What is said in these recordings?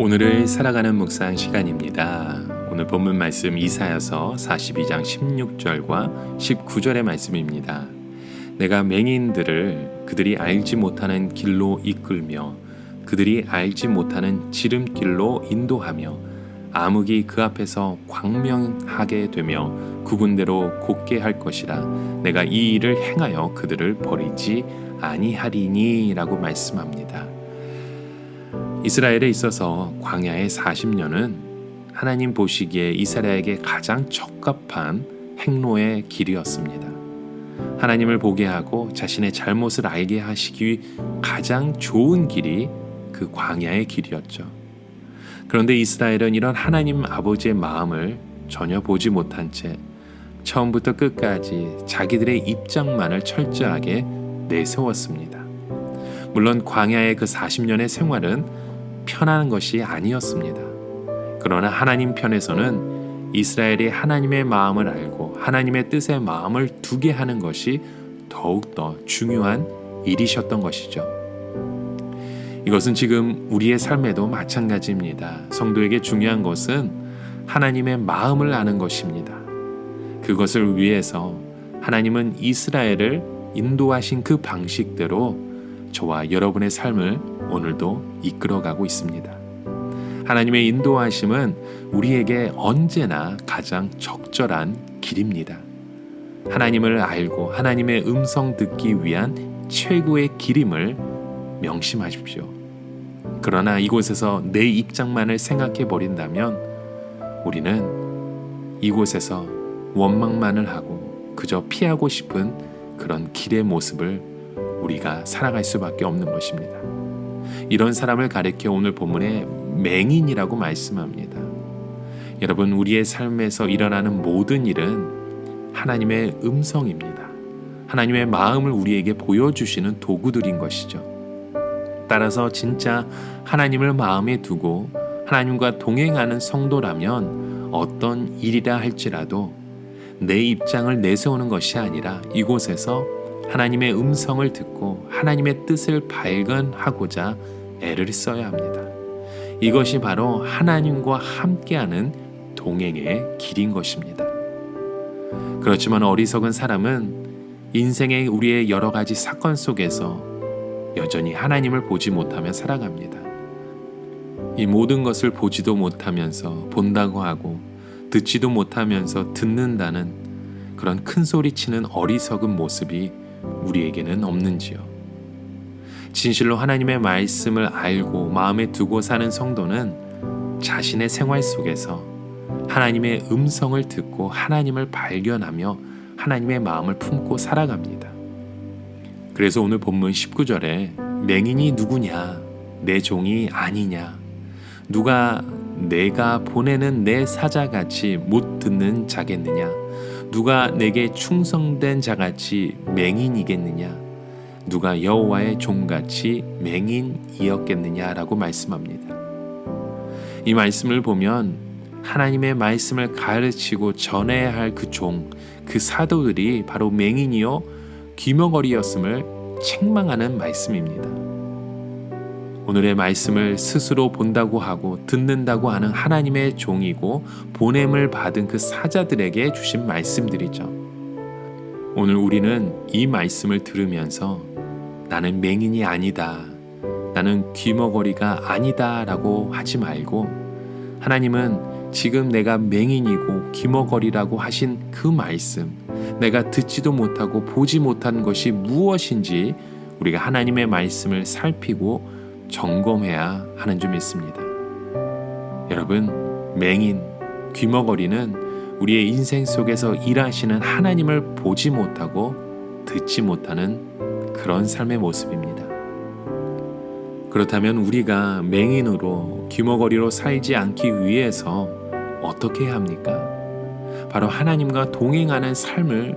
오늘을 살아가는 묵상 시간입니다. 오늘 본문 말씀 이사여서 42장 16절과 19절의 말씀입니다. 내가 맹인들을 그들이 알지 못하는 길로 이끌며 그들이 알지 못하는 지름길로 인도하며 암흑이 그 앞에서 광명하게 되며 구분대로 곧게 할 것이라 내가 이 일을 행하여 그들을 버리지 아니하리니라고 말씀합니다. 이스라엘에 있어서 광야의 40년은 하나님 보시기에 이스라엘에게 가장 적합한 행로의 길이었습니다. 하나님을 보게 하고 자신의 잘못을 알게 하시기 가장 좋은 길이 그 광야의 길이었죠. 그런데 이스라엘은 이런 하나님 아버지의 마음을 전혀 보지 못한 채 처음부터 끝까지 자기들의 입장만을 철저하게 내세웠습니다. 물론 광야의 그 40년의 생활은 편한 것이 아니었습니다. 그러나 하나님 편에서는 이스라엘이 하나님의 마음을 알고 하나님의 뜻의 마음을 두게 하는 것이 더욱더 중요한 일이셨던 것이죠. 이것은 지금 우리의 삶에도 마찬가지입니다. 성도에게 중요한 것은 하나님의 마음을 아는 것입니다. 그것을 위해서 하나님은 이스라엘을 인도하신 그 방식대로 저와 여러분의 삶을 오늘도 이끌어가고 있습니다. 하나님의 인도하심은 우리에게 언제나 가장 적절한 길입니다. 하나님을 알고 하나님의 음성 듣기 위한 최고의 길임을 명심하십시오. 그러나 이곳에서 내 입장만을 생각해 버린다면 우리는 이곳에서 원망만을 하고 그저 피하고 싶은 그런 길의 모습을 우리가 살아갈 수밖에 없는 것입니다. 이런 사람을 가리켜 오늘 본문에 맹인이라고 말씀합니다. 여러분, 우리의 삶에서 일어나는 모든 일은 하나님의 음성입니다. 하나님의 마음을 우리에게 보여주시는 도구들인 것이죠. 따라서 진짜 하나님을 마음에 두고 하나님과 동행하는 성도라면 어떤 일이라 할지라도 내 입장을 내세우는 것이 아니라 이곳에서 하나님의 음성을 듣고 하나님의 뜻을 발견하고자 애를 써야 합니다. 이것이 바로 하나님과 함께하는 동행의 길인 것입니다. 그렇지만 어리석은 사람은 인생의 우리의 여러 가지 사건 속에서 여전히 하나님을 보지 못하며 살아갑니다. 이 모든 것을 보지도 못하면서 본다고 하고 듣지도 못하면서 듣는다는 그런 큰 소리 치는 어리석은 모습이 우리에게는 없는지요. 진실로 하나님의 말씀을 알고 마음에 두고 사는 성도는 자신의 생활 속에서 하나님의 음성을 듣고 하나님을 발견하며 하나님의 마음을 품고 살아갑니다. 그래서 오늘 본문 19절에 맹인이 누구냐? 내 종이 아니냐? 누가 내가 보내는 내 사자같이 못 듣는 자겠느냐? 누가 내게 충성된 자같이 맹인이겠느냐? 누가 여호와의 종같이 맹인이었겠느냐라고 말씀합니다. 이 말씀을 보면 하나님의 말씀을 가르치고 전해야 할 그 종, 그 사도들이 바로 맹인이요 귀머거리였음을 책망하는 말씀입니다. 오늘의 말씀을 스스로 본다고 하고 듣는다고 하는 하나님의 종이고 보냄을 받은 그 사자들에게 주신 말씀들이죠. 오늘 우리는 이 말씀을 들으면서 나는 맹인이 아니다. 나는 귀머거리가 아니다. 라고 하지 말고 하나님은 지금 내가 맹인이고 귀머거리라고 하신 그 말씀, 내가 듣지도 못하고 보지 못한 것이 무엇인지 우리가 하나님의 말씀을 살피고 점검해야 하는 점 있습니다. 여러분, 맹인, 귀머거리는 우리의 인생 속에서 일하시는 하나님을 보지 못하고 듣지 못하는 그런 삶의 모습입니다. 그렇다면 우리가 맹인으로 귀머거리로 살지 않기 위해서 어떻게 해야 합니까? 바로 하나님과 동행하는 삶을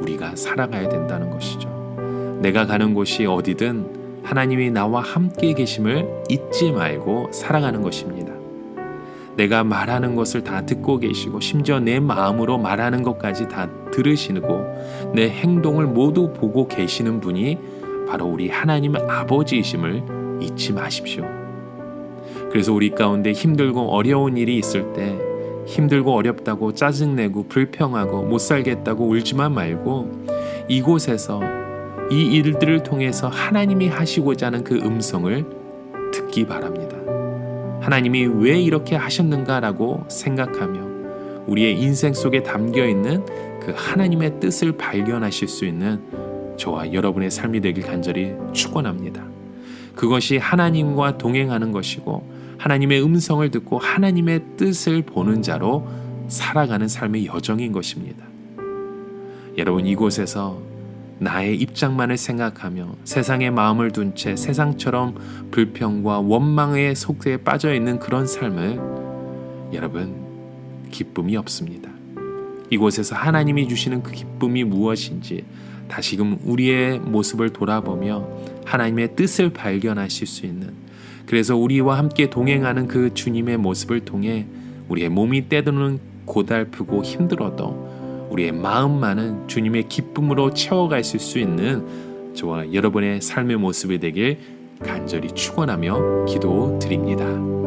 우리가 살아가야 된다는 것이죠. 내가 가는 곳이 어디든 하나님이 나와 함께 계심을 잊지 말고 살아가는 것입니다. 내가 말하는 것을 다 듣고 계시고 심지어 내 마음으로 말하는 것까지 다 들으시고 내 행동을 모두 보고 계시는 분이 바로 우리 하나님 아버지이심을 잊지 마십시오. 그래서 우리 가운데 힘들고 어려운 일이 있을 때 힘들고 어렵다고 짜증내고 불평하고 못 살겠다고 울지만 말고 이곳에서 이 일들을 통해서 하나님이 하시고자 하는 그 음성을 듣기 바랍니다. 하나님이 왜 이렇게 하셨는가라고 생각하며 우리의 인생 속에 담겨 있는 그 하나님의 뜻을 발견하실 수 있는 저와 여러분의 삶이 되길 간절히 축원합니다. 그것이 하나님과 동행하는 것이고 하나님의 음성을 듣고 하나님의 뜻을 보는 자로 살아가는 삶의 여정인 것입니다. 여러분 이곳에서 나의 입장만을 생각하며 세상의 마음을 둔 채 세상처럼 불평과 원망의 속에 빠져 있는 그런 삶을 여러분 기쁨이 없습니다. 이곳에서 하나님이 주시는 그 기쁨이 무엇인지 다시금 우리의 모습을 돌아보며 하나님의 뜻을 발견하실 수 있는 그래서 우리와 함께 동행하는 그 주님의 모습을 통해 우리의 몸이 때로는 고달프고 힘들어도 우리의 마음만은 주님의 기쁨으로 채워가실 수 있는 저와 여러분의 삶의 모습이 되길 간절히 축원하며 기도드립니다.